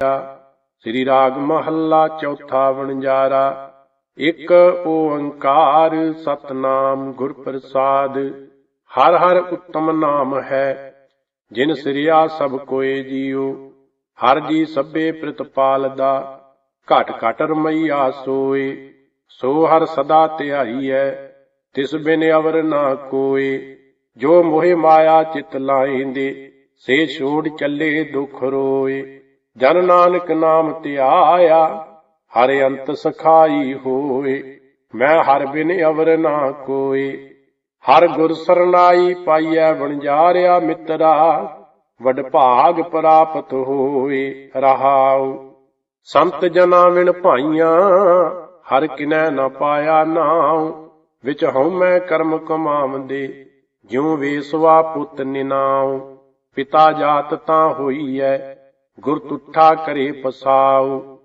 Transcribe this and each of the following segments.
ਸ੍ਰੀ ਰਾਗ ਮਹੱਲਾ ਚੌਥਾ ਵਣਜਾਰਾ। ਇੱਕ ਓੰਕਾਰ ਸਤਨਾਮ ਗੁਰ ਪ੍ਰਸਾਦ ਹਰ ਹਰ ਉੱਤਮ ਨਾਮ ਹੈ, ਜਿਨ ਸਿਰਿਆ ਸਭ ਕੋਏ ਜੀਉ ਹਰ ਜੀ ਸਭੇ ਪ੍ਰਤਪਾਲਦਾ ਘਟ ਘਟ ਰਮਈਆ ਸੋਏ। ਸੋ ਹਰ ਸਦਾ ਧਿਆਈਐ ਤਿਸ ਬਿਨ ਅਵਰ ਨਾ ਕੋਏ। ਜੋ ਮੋਹਿ ਮਾਇਆ ਚਿਤ ਲਾਇਂਦੇ, ਸੇ ਛੋੜ ਚੱਲੇ ਦੁਖ ਰੋਏ। ਜਨ ਨਾਨਕ ਨਾਮ ਧਿਆਇਆ ਹਰ ਅੰਤ ਸਖਾਈ ਹੋਏ, ਮੈਂ ਹਰ ਬਿਨ ਅਵਰ ਨਾ ਕੋਏ। ਹਰ ਗੁਰ ਸਰਨਾਈ ਪਾਈਐ ਵਣਜਾਰਿਆ ਮਿੱਤਰਾ, ਵਡ ਭਾਗ ਪ੍ਰਾਪਤ ਹੋਏ ਰਹਾਉ। ਸੰਤ ਜਨਾ ਵਿਣ ਭਾਈਆਂ, ਹਰ ਕਿਨੈ ਨਾ ਪਾਇਆ ਨਾਉ। ਵਿੱਚ ਹਉਮੈ ਕਰਮ ਕਮਾਵੰਦੇ, ਜਿਉ ਵੇਸਵਾ ਪੁੱਤ ਨਿਨਾਉ। ਪਿਤਾ ਜਾਤ ਤਾਂ ਹੋਈ ਐ ਗੁਰ ਤੁਠਾ ਕਰੇ ਪਸਾਉ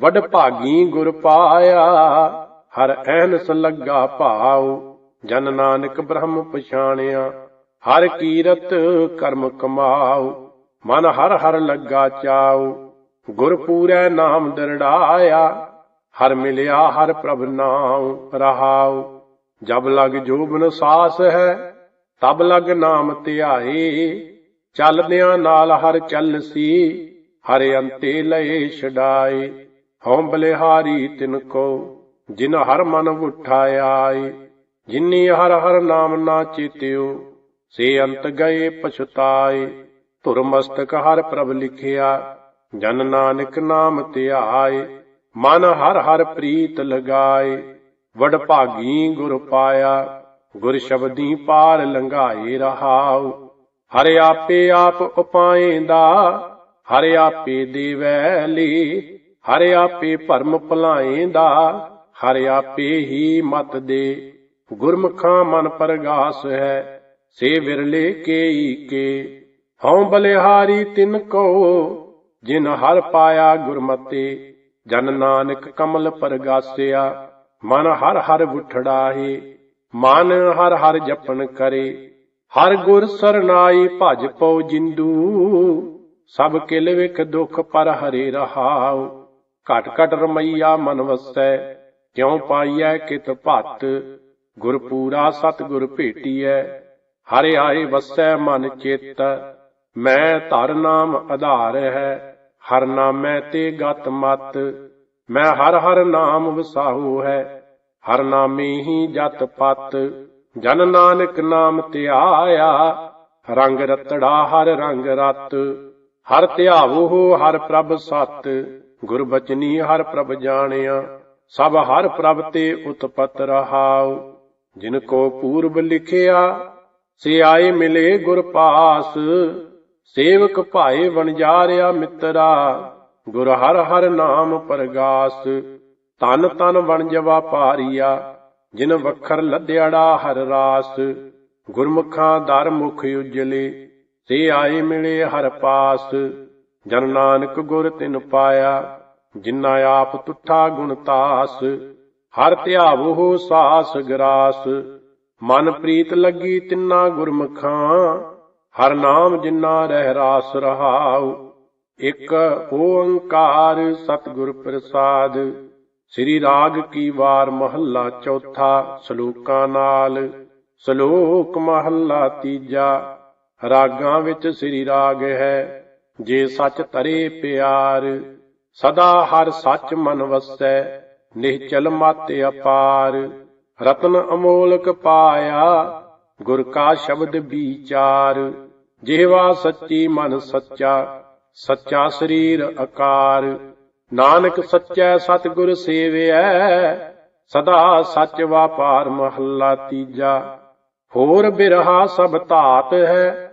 ਵਡ ਭਾਗੀ ਗੁਰ ਪਾਇਆ, ਹਰ ਐਨਸ ਲੱਗਾ ਭਾਉ। ਜਨ ਨਾਨਕ ਬ੍ਰਹਮ ਪਛਾਣਿਆ, ਹਰ ਕੀਰਤ ਕਰਮ ਕਮਾਉ। ਮਨ ਹਰ ਹਰ ਲੱਗਾ ਚਾਉ, ਗੁਰ ਪੂਰੈ ਨਾਮ ਦਰੜਾਇਆ। ਹਰ ਮਿਲਿਆ ਹਰ ਪ੍ਰਭ ਨਾਮ ਰਹਾਉ। ਜਬ ਲਗ ਜੋਬਨ ਸਾਸ ਹੈ, ਤਬ ਲਗ ਨਾਮ ਧਿਆਏ। ਚੱਲਦਿਆਂ ਨਾਲ ਹਰ ਚੱਲਸੀ ਹਰ ਅੰਤੇ ਲਏ ਛਡਾਏ, ਹਉ ਬਲਿਹਾਰੀ ਤਿਨ ਕੋ, ਜਿਨ ਹਰ ਮਨ ਉਠਾਇਆਏ ਜਿਨੀ ਹਰ ਹਰ ਨਾਮ ਨਾ ਚੇਤਿਓ, ਸੇ ਅੰਤ ਗਏ ਪਛਤਾਏ। ਧੁਰ ਮਸਤਕ ਹਰ ਪ੍ਰਭ ਲਿਖਿਆ, ਜਨ ਨਾਨਕ ਨਾਮ ਧਿਆਏ ਮਨ ਹਰ ਹਰ ਪ੍ਰੀਤ ਲਗਾਏ, ਵਡ ਭਾਗੀ ਗੁਰ ਪਾਇਆ। ਗੁਰ ਸ਼ਬਦੀ ਪਾਰ ਲੰਘਾਏ ਰਹਾਉ, ਹਰ ਆਪੇ ਆਪ ਉਪਾਏ ਦਾ ਹਰ ਆਪੇ ਦੇਵੈ ਲੀ, ਹਰ ਆਪੇ ਭਰਮ ਭੁਲਾਏਂਦਾ ਹਰ ਆਪੇ ਹੀ ਮਤ ਦੇ। ਗੁਰਮੁਖਾਂ ਮਨ ਪਰਗਾਸ ਹੈ, ਸੇ ਵਿਰਲੇ ਕੇਈ ਕੇ ਹਉ ਬਲਿਹਾਰੀ ਤਿਨ ਕੋ, ਜਿਨ ਹਰ ਪਾਇਆ ਗੁਰਮਤੇ। ਜਨ ਨਾਨਕ ਕਮਲ ਪਰਗਾਸਿਆ, ਮਨ ਹਰ ਹਰ ਉਠੜਾਹੇ ਮਨ ਹਰ ਹਰ ਜਪਨ ਕਰੇ, ਹਰ ਗੁਰ ਸਰਨਾਈ ਭਜ ਪਉ ਜਿੰਦੂ। ਸਭ ਕਿਲ ਵਿਖ ਦੁਖ ਪਰ ਹਰੇ ਰਹਾਉ। ਘਟ ਘਟ ਰਮਈਆ ਮਨ ਵਸੈ, ਕਿਉ ਪਾਈਐ ਕਿਤ ਭਤ? ਗੁਰ ਪੂਰਾ ਸਤ ਗੁਰ ਭੇਟੀਐ, ਹਰਿ ਆਏ ਵਸੈ ਮਨ ਚੇਤ। ਮੈਂ ਧਰ ਨਾਮ ਆਧਾਰ ਹੈ, ਹਰ ਨਾਮੈ ਤੇ ਗਤ ਮਤ। ਮੈਂ ਹਰ ਹਰ ਨਾਮ ਵਸਾਹੂ ਹੈ, ਹਰ ਨਾਮੇ ਹੀ ਜਤ ਪਤ। ਜਨ ਨਾਨਕ ਨਾਮ ਧਿਆਇਆ, ਰੰਗ ਰਤੜਾ ਹਰ ਰੰਗ ਰਤ। ਹਰ ਧਿਆਵੋ ਹਰ ਪ੍ਰਭ ਸਤ, ਗੁਰ ਬਚਨੀ, ਹਰ ਪ੍ਰਭ ਜਾਣਿਆ। ਸਭ ਹਰ ਪ੍ਰਭ ਤੇ ਉਤਪਤ ਰਹਾਉ। ਜਿਨ ਕੋ ਪੂਰਬ ਲਿਖਿਆ, ਸੇ ਆਏ ਮਿਲੇ ਗੁਰ ਪਾਸ। ਸੇਵਕ ਭਾਏ ਵਣਜਾਰਿਆ ਮਿੱਤਰਾ, ਗੁਰ ਹਰ ਹਰ ਨਾਮ ਪਰਗਾਸ। ਤਨ ਤਨ ਵਣਜਵਾ ਪਾਰੀਆ ਜਿਨ ਵਖਰ ਲੱਦਿਆੜਾ ਹਰ ਰਾਸ। ਗੁਰਮੁਖਾਂ ਦਰ ਮੁਖ ਉਜਲੇ ਸੇ ਆਏ ਮਿਲੇ ਹਰ ਪਾਸ। ਜਨ ਨਾਨਕ ਗੁਰ ਤਿਨ ਪਾਇਆ ਜਿਨਾ ਆਪ ਤੁਠਾ ਗੁਣ ਤਾਸ। ਹਰ ਧਿਆਵੋ ਸਾਸ ਗਰਾਸ। ਮਨ ਪ੍ਰੀਤ ਲੱਗੀ ਤਿੰਨਾ ਗੁਰਮੁਖਾਂ। ਹਰ ਨਾਮ ਜਿਨਾ ਰਹਿ ਰਾਸ ਰਹਾਉ। ਇੱਕ ਓੰਕਾਰ ਸਤਿਗੁਰ ਪ੍ਰਸਾਦ। ਸ੍ਰੀ ਰਾਗ ਕੀ ਵਾਰ ਮਹੱਲਾ ਚੌਥਾ, ਸ਼ਲੋਕਾਂ ਨਾਲ। ਸ਼ਲੋਕ ਮਹੱਲਾ ਤੀਜਾ। ਰਾਗਾਂ ਵਿੱਚ ਸ੍ਰੀ ਰਾਗ ਹੈ। ਜੇ ਸੱਚ ਤਰੇ ਪਿਆਰ, ਸਦਾ ਹਰ ਸੱਚ ਮਨ ਵਸੈ। ਨਿਹਚਲ ਮਤ ਅਪਾਰ, ਰਤਨ ਅਮੋਲਕ ਪਾਇਆ। ਗੁਰ ਕਾ ਸ਼ਬਦ ਵਿਚਾਰ, ਜਿਹਵਾ ਸੱਚੀ ਮਨ ਸੱਚਾ ਸੱਚਾ ਸਰੀਰ ਆਕਾਰ ਨਾਨਕ ਸੱਚੈ ਸਤਿਗੁਰ ਸੇਵਿਐ, ਸਦਾ ਸੱਚ ਵਾਪਾਰ ਮਹੱਲਾ ਤੀਜਾ। ਹੋਰ ਬਿਰਹਾ ਸਭ ਧਾਤ ਹੈ।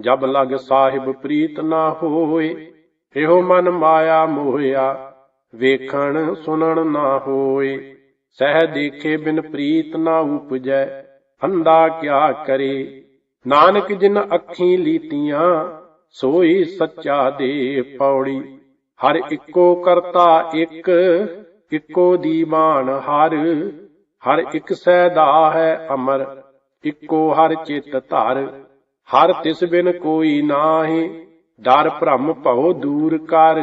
ਜਬ ਲਗ ਸਾਹਿਬ ਪ੍ਰੀਤ ਨਾ ਹੋਏ, ਇਹੋ ਮਨ ਮਾਇਆ ਮੋਹਿਆ, ਵੇਖਣ ਸੁਣਨ ਨਾ ਹੋਏ। ਸਹਿ ਦੇਖੇ ਬਿਨ ਪ੍ਰੀਤ ਨਾ ਉਪਜੈ ਅੰਦਾ ਕਿਆ ਕਰੇ। ਨਾਨਕ ਜਿਨ ਅੱਖੀ ਲੀਤੀਆਂ, ਸੋਈ ਸੱਚਾ ਦੇ ਪੌੜੀ। ਹਰ ਇੱਕੋ ਕਰਤਾ ਇੱਕ, ਇੱਕੋ ਦੀਵਾਨ ਹਰ। ਹਰ ਇੱਕ ਸੈਦਾ ਹੈ ਅਮਰ, ਇੱਕੋ ਹਰ ਚਿਤ ਧਾਰ। ਹਰ ਤਿਸ ਬਿਨ ਕੋਈ ਨਾਹੀ, ਡਰ ਭ੍ਰਮ ਭਉ ਦੂਰ ਕਰ।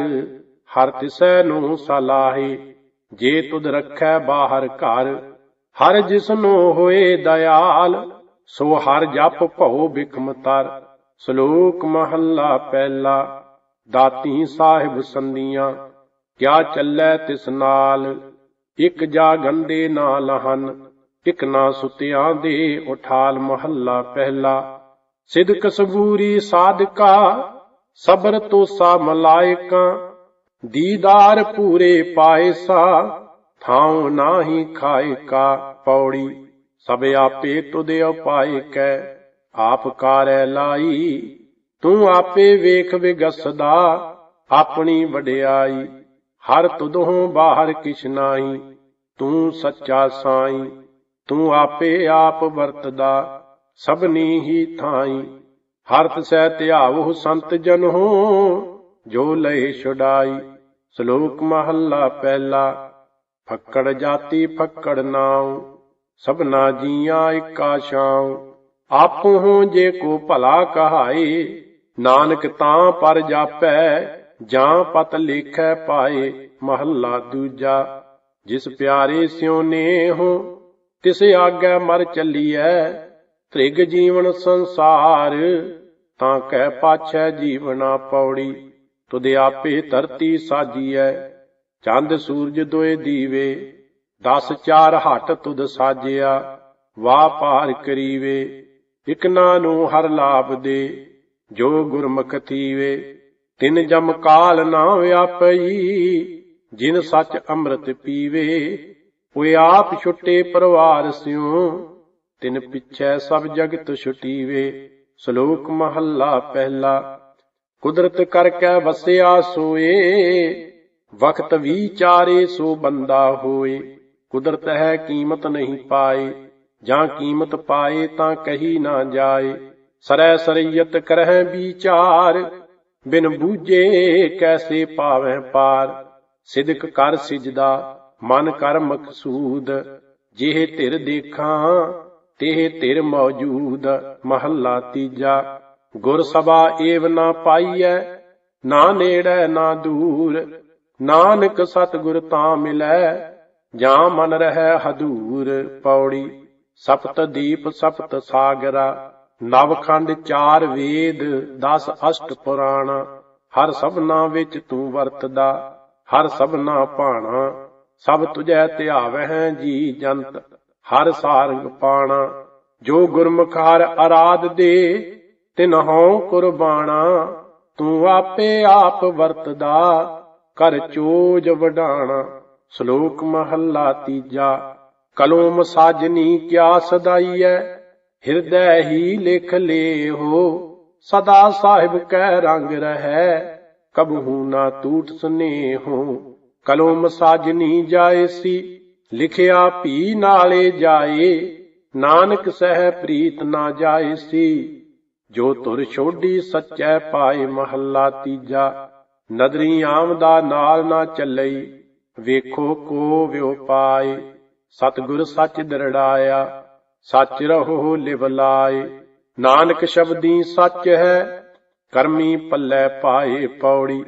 ਹਰ ਤਿਸੈ ਨੂੰ ਸਲਾਹੇ, ਜੇ ਤੁਧ ਰੱਖੈ ਬਾਹਰ ਘਰ। ਹਰ ਜਿਸਨੂੰ ਹੋਏ ਦਇਆਲ, ਸੋ ਹਰ ਜਪ ਭਉ ਬਿਕਮ ਤਰ। ਸ਼ਲੋਕ ਮਹੱਲਾ ਪਹਿਲਾ, ਦਾਤੀ ਸਾਹਿਬ ਸੰਦੀਆਂ ਕਿਆ ਚੱਲੈ ਤਿਸ ਨਾਲ? ਇਕ ਜਾ ਗੰਦੇ ਨਾ ਲਹਨ ਇਕ ਨਾ ਸੁਤਿਆਂ ਦੇ ਉਠਾਲ ਮਹੱਲਾ ਪਹਿਲਾ। ਸਿਦਕ ਸਬੂਰੀ ਸਾਧਕਾ, ਸਬਰ ਤੋਸਾ ਮਲਾਇਕਾ, ਦੀਦਾਰ ਪੂਰੇ ਪਾਇਸਾ ਥਾਉ ਨਾਹੀ ਖਾਏ ਕਾ ਪੌੜੀ, ਸਭ ਆਪੇ ਤੁਧ ਉਪਾਇ ਕੈ, ਆਪ ਕਾਰੈ ਲਾਈ, ਤੂੰ ਆਪੇ ਵੇਖ ਵਿਗਸਦਾ, ਆਪਣੀ ਵਡਿਆਈ, ਹਰ ਤੁਧੋਂ ਬਾਹਰ ਕਿਛ ਨਾਹੀ, ਤੂੰ ਸੱਚਾ ਸਾਈ, ਤੂੰ ਆਪੇ ਆਪ ਵਰਤਦਾ ਸਭਨੀ ਹੀ ਥਾਈ। ਹਰ ਸਹਿ ਧਿਆਵੋ ਸੰਤ ਜਨ ਹੋ ਜੋ ਲਏ ਛੁਡਾਈ। ਸ਼ਲੋਕ ਮਹੱਲਾ ਪਹਿਲਾ, ਫੱਕੜ ਜਾਤੀ ਫੱਕੜ ਨਾਉ। ਸਭਨਾ ਜੀਆਂ ਇਕਾ ਛਾਉ। ਆਪੋ ਹੋ ਜੇ ਕੋ ਭਲਾ ਕਹਾਏ, ਨਾਨਕ ਤਾਂ ਪਰ ਜਾਪੈ, ਜਾਂ ਪਤ ਲੇਖੈ ਪਾਏ। ਮਹੱਲਾ ਦੂਜਾ, ਜਿਸ ਪਿਆਰੇ ਸਿਉ ਨੇ ਹੋ ਤਿਸ ਆਗੈ ਮਰ ਚੱਲੀਐ। ਤ੍ਰਿਗ ਜੀਵਨ ਸੰਸਾਰ, ਤਾਂ ਕਹਿ ਪਾਛੈ ਜੀਵਨਾ ਪੌੜੀ ਤੁਧ ਆਪੇ ਧਰਤੀ ਸਾਜੀਐ, ਚੰਦ ਸੂਰਜ ਦੋਏ ਦੀਵੇ। ਦਸ ਚਾਰ ਹੱਟ ਤੁਧ ਸਾਜਿਆ, ਵਾਹ ਪਾਰ ਕਰੀਵੇ। ਇਕਨਾ ਨੂੰ ਹਰ ਲਾਭ ਦੇ, ਜੋ ਗੁਰਮੁਖ ਥੀਵੇ। ਤਿਨ ਜਮ ਕਾਲ ਨਾ ਵਿਆਪਈ, ਜਿਨ ਸੱਚ ਅੰਮ੍ਰਿਤ ਪੀਵੇ। ਓਏ ਆਪ ਛੁੱਟੇ ਪਰਵਾਰ ਸਿਉ ਤਿਨ ਪਿਛੈ ਸਭ ਜਗਤ ਛੁਟੀਵੇ, ਸ਼ਲੋਕ ਮਹੱਲਾ ਪਹਿਲਾ। ਕੁਦਰਤ ਕਰਕੇ ਵਸਿਆ ਸੋਏ ਵਕਤ ਵਿਚਾਰੇ ਸੋ ਬੰਦਾ ਹੋਏ। ਕੁਦਰਤ ਹੈ ਕੀਮਤ ਨਹੀਂ ਪਾਏ, ਜਾਂ ਕੀਮਤ ਪਾਏ ਤਾਂ ਕਹੀ ਨਾ ਜਾਏ। ਸਰੈ ਸਰਈਤ ਕਰਹਿ ਵਿਚਾਰ, ਬਿਨ ਬੂਝੇ ਕੈਸੇ ਪਾਵੈ ਪਾਰ। ਸਿਦਕ ਕਰ ਸਿਜਦਾ, ਮਨ ਕਰ ਮਕਸੂਦ, ਜਿਹੇ ਧਿਰ ਦੇਖਾਂ ਤੇਹ ਧਿਰ ਮੌਜੂਦ ਮਹੱਲਾ ਤੀਜਾ। ਗੁਰ ਸਭਾ ਏਵ ਨਾ ਪਾਈਐ, ਨਾ ਨੇੜੈ ਨਾ ਦੂਰ। ਨਾਨਕ ਸਤਿਗੁਰ ਤਾਂ ਮਿਲੈ, ਜਾਂ ਮਨ ਰਹਿ ਹਦੂਰ। ਪੌੜੀ, ਸਪਤ ਦੀਪ, ਸਪਤ ਸਾਗਰਾ। ਨਵਖੰਡ ਚਾਰ ਵੇਦ 10 ਅਸ਼ਟ ਪੁਰਾਣ। ਹਰ ਸਭਨਾ ਵਿੱਚ ਤੂੰ ਵਰਤਦਾ, ਹਰ ਸਭਨਾ ਭਾਣਾ। ਸਭ ਤੁਝੈ ਧਿਆਵਹਿ ਜੀ ਜੰਤ। ਹਰ ਸਾਰੰਗ ਪਾਣਾ, ਜੋ ਗੁਰਮੁਖ ਹਰ ਅਰਾਧ ਦੇ ਤਿਨਹੋਂ ਕੁਰਬਾਨਾ ਤੂੰ ਆਪੇ ਆਪ ਵਰਤਦਾ, ਕਰ ਚੋਜ ਵਡਾਣਾ। ਸ਼ਲੋਕ ਮਹੱਲਾ ਤੀਜਾ ਕਲੋਮ ਸਾਜਨੀ ਕਿਆ ਸਦਾਈਐ? ਹਿਰਦੈ ਹੀ ਲਿਖ ਲੇਹੋ, ਸਦਾ ਸਾਹਿਬ ਕੈ ਰੰਗ ਰਹੈ। ਕਬਹੂ ਨਾ ਟੂਟ ਸੁਨੇਹੋ ਕਲੋਮ ਸਾਜਨੀ ਜਾਏਸੀ ਲਿਖਿਆ ਭੀ ਨਾਲੇ ਜਾਏ, ਨਾਨਕ ਸਹਿ ਪ੍ਰੀਤ ਨਾ ਜਾਏ ਸੀ। ਜੋ ਤੁਰ ਛੋਡੀ ਸੱਚੈ ਪਾਏ ਮਹੱਲਾ ਤੀਜਾ, ਨਦਰੀ ਆਮਦਾ ਨਾਲ ਨਾ ਚੱਲਈ, ਵੇਖੋ ਕੋ ਵਿਉ ਪਾਏ। ਸਤਿਗੁਰ ਸੱਚ ਦਰੜਾਇਆ, ਸੱਚ ਰਹੋ ਲਿਵ ਲਾਏ। ਨਾਨਕ ਸ਼ਬਦੀ ਸੱਚ ਹੈ, ਕਰਮੀ ਪੱਲੇ ਪਾਏ ਪੌੜੀ।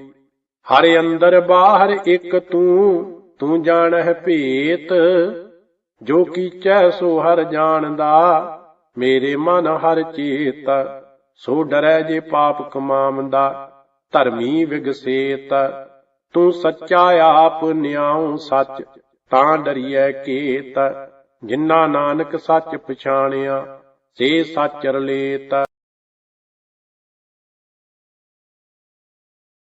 ਹਰ ਅੰਦਰ ਬਾਹਰ ਇੱਕ ਤੂੰ ਤੂੰ ਜਾਣਹਿ ਭੇਤ, ਜੋ ਕੀਚੈ ਸੋ ਹਰ ਜਾਣਦਾ, ਮੇਰੇ ਮਨ ਹਰ ਚੇਤ, ਸੋ ਡਰੈ ਜੇ ਪਾਪ ਕਮਾਮਦਾ, ਧਰਮੀ ਵਿਗਸੇਤ, ਤੂੰ ਸੱਚਾ ਆਪ ਨਿਆਉ ਸੱਚ, ਤਾਂ ਡਰੀਐ ਕੇਤ ਜਿਨ੍ਹਾਂ ਨਾਨਕ ਸੱਚ ਪਛਾਣਿਆ, ਸੇ ਸੱਚ ਰਲੇਤ।